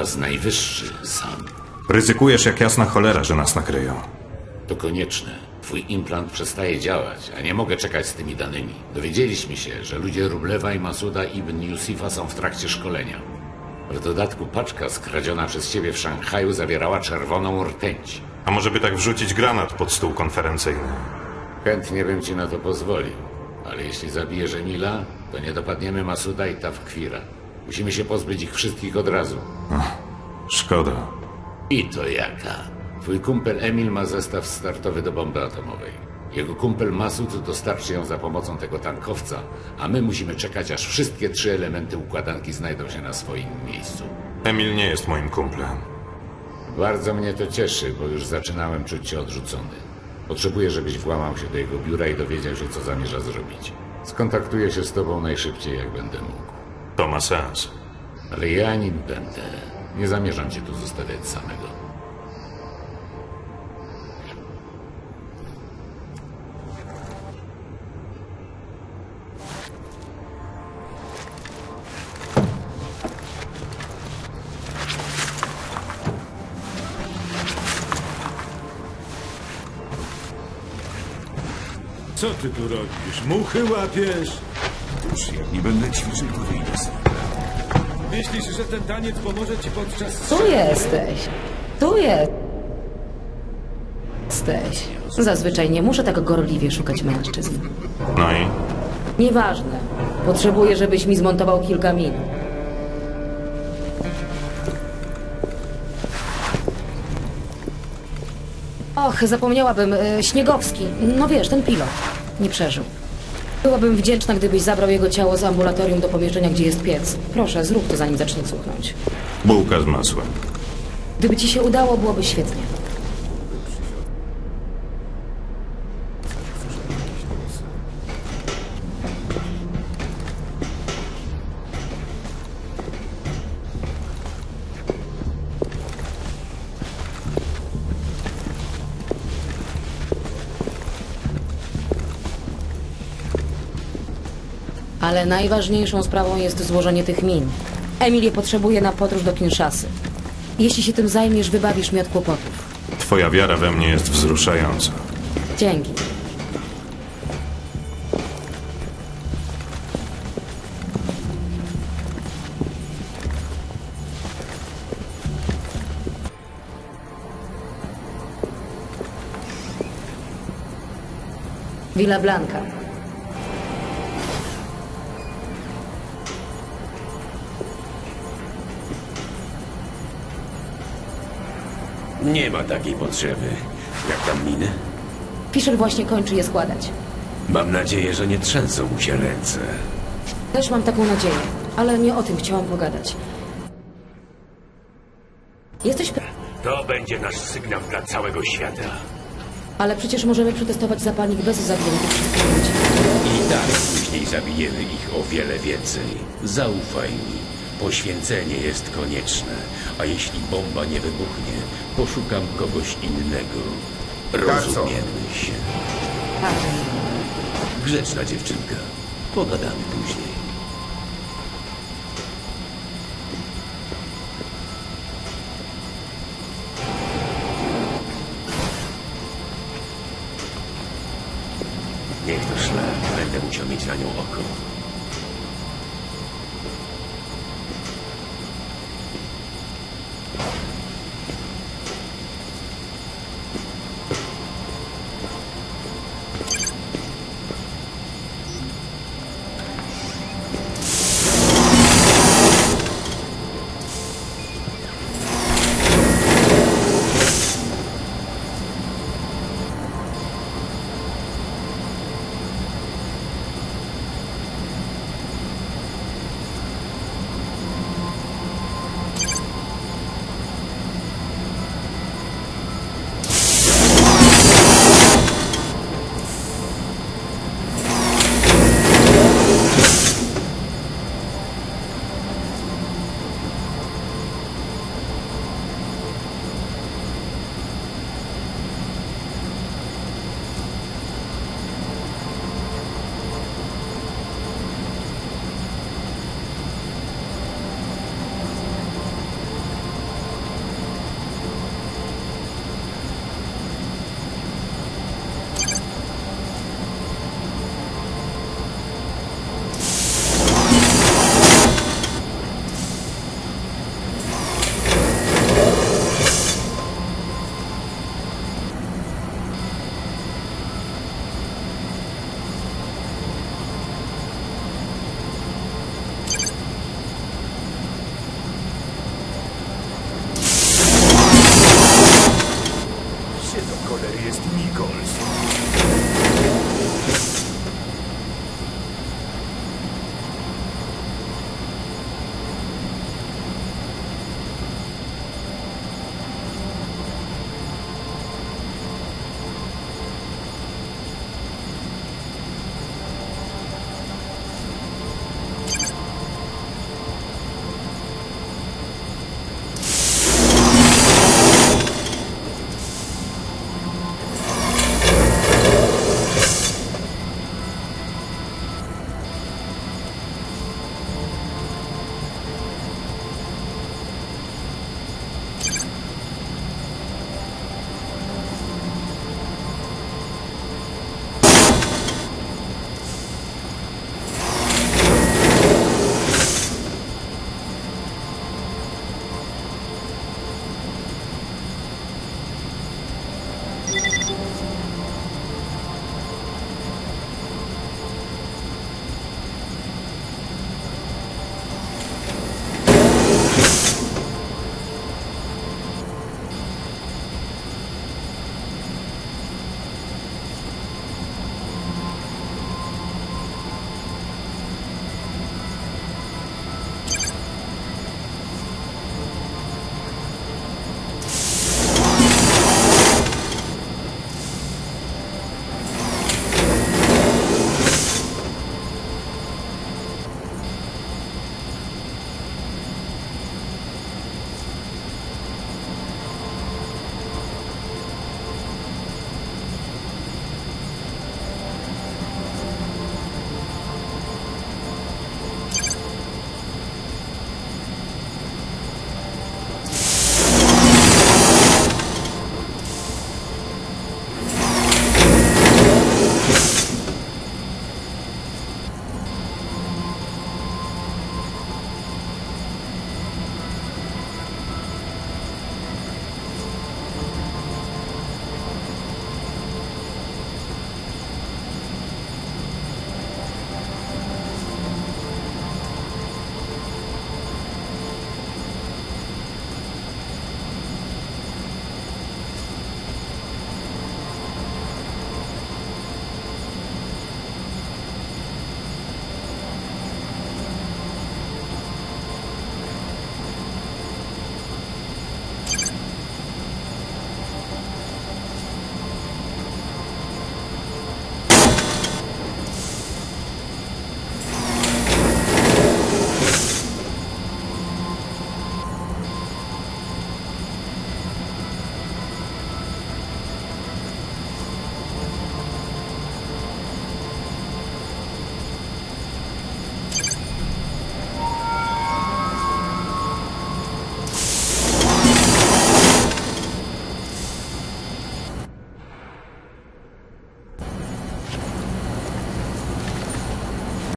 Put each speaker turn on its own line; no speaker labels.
Czas najwyższy, sam.
Ryzykujesz jak jasna cholera, że nas nakryją.
To konieczne. Twój implant przestaje działać, a nie mogę czekać z tymi danymi. Dowiedzieliśmy się, że ludzie Rublewa i Masuda ibn Yusufa są w trakcie szkolenia. W dodatku paczka skradziona przez ciebie w Szanghaju zawierała czerwoną rtęć.
A może by tak wrzucić granat pod stół konferencyjny?
Chętnie bym ci na to pozwolił, ale jeśli zabijesz Emila, to nie dopadniemy Masuda i Tawkwira. Musimy się pozbyć ich wszystkich od razu.
Szkoda.
I to jaka? Twój kumpel Emil ma zestaw startowy do bomby atomowej. Jego kumpel Masud dostarczy ją za pomocą tego tankowca, a my musimy czekać, aż wszystkie trzy elementy układanki znajdą się na swoim miejscu.
Emil nie jest moim kumplem.
Bardzo mnie to cieszy, bo już zaczynałem czuć się odrzucony. Potrzebuję, żebyś włamał się do jego biura i dowiedział się, co zamierza zrobić. Skontaktuję się z tobą najszybciej, jak będę mógł.
To ma sens.
Ale ja nim będę. Nie zamierzam cię tu zostawiać samego.
Co ty tu robisz? Muchy łapiesz?
Jak nie będę ćwiczył, to wyjdę sobie.
Myślisz, że ten taniec pomoże ci podczas...
Tu jesteś. Tu jesteś. Zazwyczaj nie muszę tak gorliwie szukać mężczyzn.
No i?
Nieważne. Potrzebuję, żebyś mi zmontował kilka min. Och, zapomniałabym. e, Śniegowski. No wiesz, ten pilot. Nie przeżył. Byłabym wdzięczna, gdybyś zabrał jego ciało z ambulatorium do pomieszczenia, gdzie jest piec. Proszę, zrób to, zanim zacznie cuchnąć.
Bułka z masłem.
Gdyby ci się udało, byłoby świetnie. Ale najważniejszą sprawą jest złożenie tych min. Emil je potrzebuje na podróż do Kinshasy. Jeśli się tym zajmiesz, wybawisz mnie od kłopotów.
Twoja wiara we mnie jest wzruszająca.
Dzięki. Villa Blanca.
Nie ma takiej potrzeby. Jak tam miny?
Fischer właśnie kończy je składać.
Mam nadzieję, że nie trzęsą mu się ręce.
Też mam taką nadzieję, ale nie o tym chciałam pogadać. Jesteś pe...
To będzie nasz sygnał dla całego świata.
Ale przecież możemy przetestować zapalnik bez wszystkich ludzi.
I tak później zabijemy ich o wiele więcej. Zaufaj mi. Poświęcenie jest konieczne. A jeśli bomba nie wybuchnie, poszukam kogoś innego. Rozumiemy się. Grzeczna dziewczynka. Pogadamy później. Niech to szlak. Będę musiał mieć na nią oko.